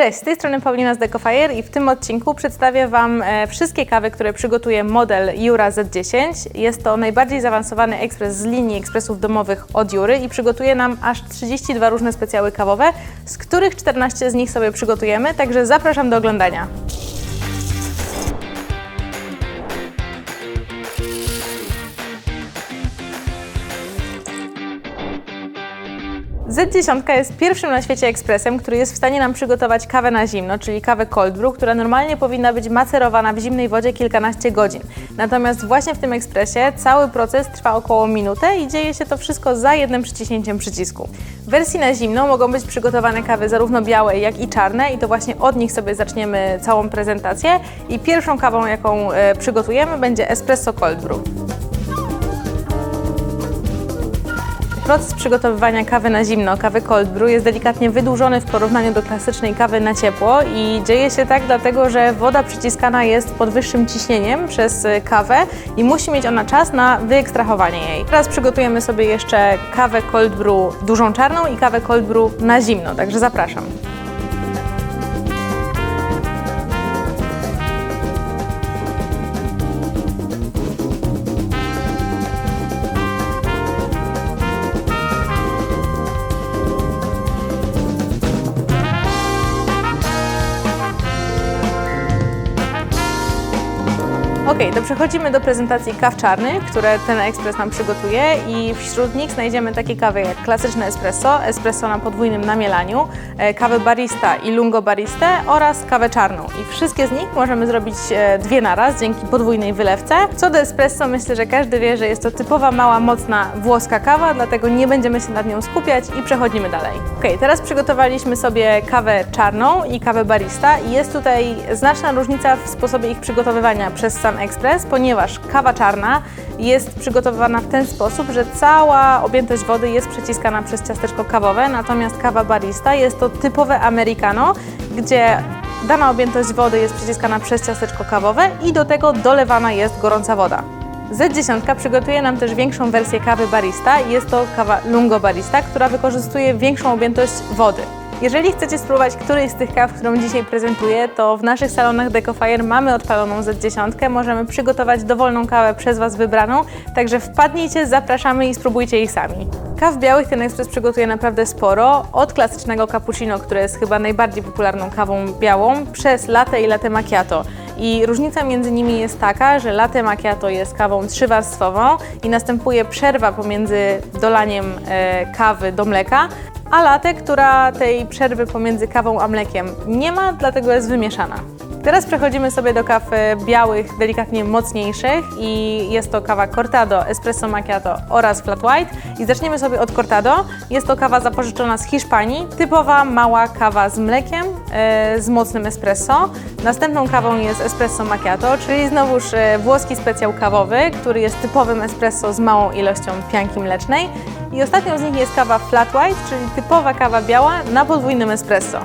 Cześć, z tej strony Paulina z Decofire i w tym odcinku przedstawię Wam e, wszystkie kawy, które przygotuje model Jura Z10. Jest to najbardziej zaawansowany ekspres z linii ekspresów domowych od Jury i przygotuje nam aż 32 różne specjały kawowe, z których 14 z nich sobie przygotujemy, także zapraszam do oglądania. Z10 jest pierwszym na świecie ekspresem, który jest w stanie nam przygotować kawę na zimno, czyli kawę cold brew, która normalnie powinna być macerowana w zimnej wodzie kilkanaście godzin. Natomiast właśnie w tym ekspresie cały proces trwa około minutę i dzieje się to wszystko za jednym przyciśnięciem przycisku. W wersji na zimno mogą być przygotowane kawy zarówno białe, jak i czarne i to właśnie od nich sobie zaczniemy całą prezentację. I pierwszą kawą, jaką e, przygotujemy będzie espresso cold brew. Proces przygotowywania kawy na zimno, kawy cold brew jest delikatnie wydłużony w porównaniu do klasycznej kawy na ciepło i dzieje się tak dlatego, że woda przyciskana jest pod wyższym ciśnieniem przez y, kawę i musi mieć ona czas na wyekstrahowanie jej. Teraz przygotujemy sobie jeszcze kawę cold brew dużą czarną i kawę cold brew na zimno, także zapraszam. Ok, to przechodzimy do prezentacji kaw czarnych, które ten ekspres nam przygotuje i wśród nich znajdziemy takie kawy jak klasyczne espresso, espresso na podwójnym namielaniu, e, kawę barista i lungo baristę oraz kawę czarną. I wszystkie z nich możemy zrobić e, dwie naraz dzięki podwójnej wylewce. Co do espresso, myślę, że każdy wie, że jest to typowa, mała, mocna włoska kawa, dlatego nie będziemy się nad nią skupiać i przechodzimy dalej. Ok, teraz przygotowaliśmy sobie kawę czarną i kawę barista i jest tutaj znaczna różnica w sposobie ich przygotowywania przez sam ekspres, ponieważ kawa czarna jest przygotowywana w ten sposób, że cała objętość wody jest przeciskana przez ciasteczko kawowe, natomiast kawa barista jest to typowe americano, gdzie dana objętość wody jest przyciskana przez ciasteczko kawowe i do tego dolewana jest gorąca woda. Z10 przygotuje nam też większą wersję kawy barista jest to kawa lungo barista, która wykorzystuje większą objętość wody. Jeżeli chcecie spróbować którejś z tych kaw, którą dzisiaj prezentuję, to w naszych salonach Decofire mamy odpaloną Z10. Możemy przygotować dowolną kawę przez Was wybraną, także wpadnijcie, zapraszamy i spróbujcie ich sami. Kaw białych ten ekspres przygotuje naprawdę sporo, od klasycznego cappuccino, które jest chyba najbardziej popularną kawą białą, przez latte i latte macchiato. I różnica między nimi jest taka, że latte macchiato jest kawą trzywarstwową i następuje przerwa pomiędzy dolaniem e, kawy do mleka, a latę, która tej przerwy pomiędzy kawą a mlekiem nie ma, dlatego jest wymieszana. Teraz przechodzimy sobie do kaw białych, delikatnie mocniejszych i jest to kawa Cortado, Espresso Macchiato oraz Flat White. I zaczniemy sobie od Cortado. Jest to kawa zapożyczona z Hiszpanii, typowa mała kawa z mlekiem, e, z mocnym espresso. Następną kawą jest Espresso Macchiato, czyli znowuż e, włoski specjał kawowy, który jest typowym espresso z małą ilością pianki mlecznej. I ostatnią z nich jest kawa Flat White, czyli typowa kawa biała na podwójnym espresso.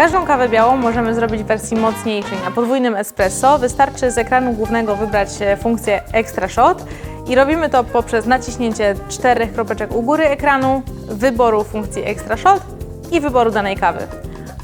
Każdą kawę białą możemy zrobić w wersji mocniejszej na podwójnym espresso. Wystarczy z ekranu głównego wybrać e, funkcję Extra Shot i robimy to poprzez naciśnięcie czterech kropeczek u góry ekranu, wyboru funkcji Extra Shot i wyboru danej kawy.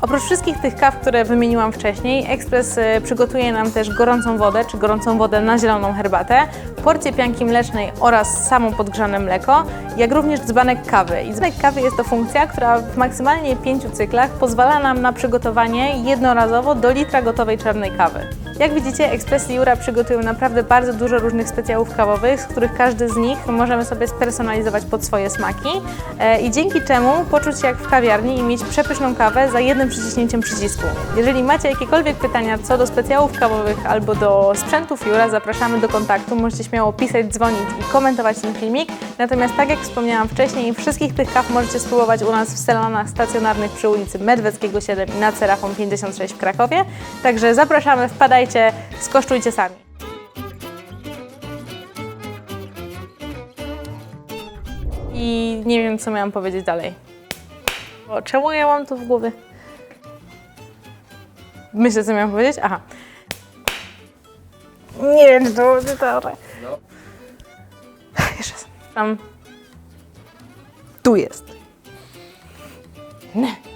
Oprócz wszystkich tych kaw, które wymieniłam wcześniej, ekspres y, przygotuje nam też gorącą wodę, czy gorącą wodę na zieloną herbatę, porcję pianki mlecznej oraz samo podgrzane mleko, jak również dzbanek kawy. I dzbanek kawy jest to funkcja, która w maksymalnie pięciu cyklach pozwala nam na przygotowanie jednorazowo do litra gotowej czarnej kawy. Jak widzicie, Ekspresy Jura przygotują naprawdę bardzo dużo różnych specjałów kawowych, z których każdy z nich możemy sobie spersonalizować pod swoje smaki e, i dzięki czemu poczuć się jak w kawiarni i mieć przepyszną kawę za jednym przyciśnięciem przycisku. Jeżeli macie jakiekolwiek pytania co do specjałów kawowych albo do sprzętów Jura, zapraszamy do kontaktu. Możecie śmiało pisać, dzwonić i komentować ten filmik. Natomiast tak jak wspomniałam wcześniej, wszystkich tych kaw możecie spróbować u nas w salonach stacjonarnych przy ulicy Medweckiego 7 i na Cerafon 56 w Krakowie. Także zapraszamy, wpadajcie, skosztujcie sami. I nie wiem, co miałam powiedzieć dalej. O, czemu ja mam to w głowie? Myślę, co miałam powiedzieć? Aha. Nie wiem, czy to będzie dobre. Jeszcze raz. Tam. Tu jest. Nie.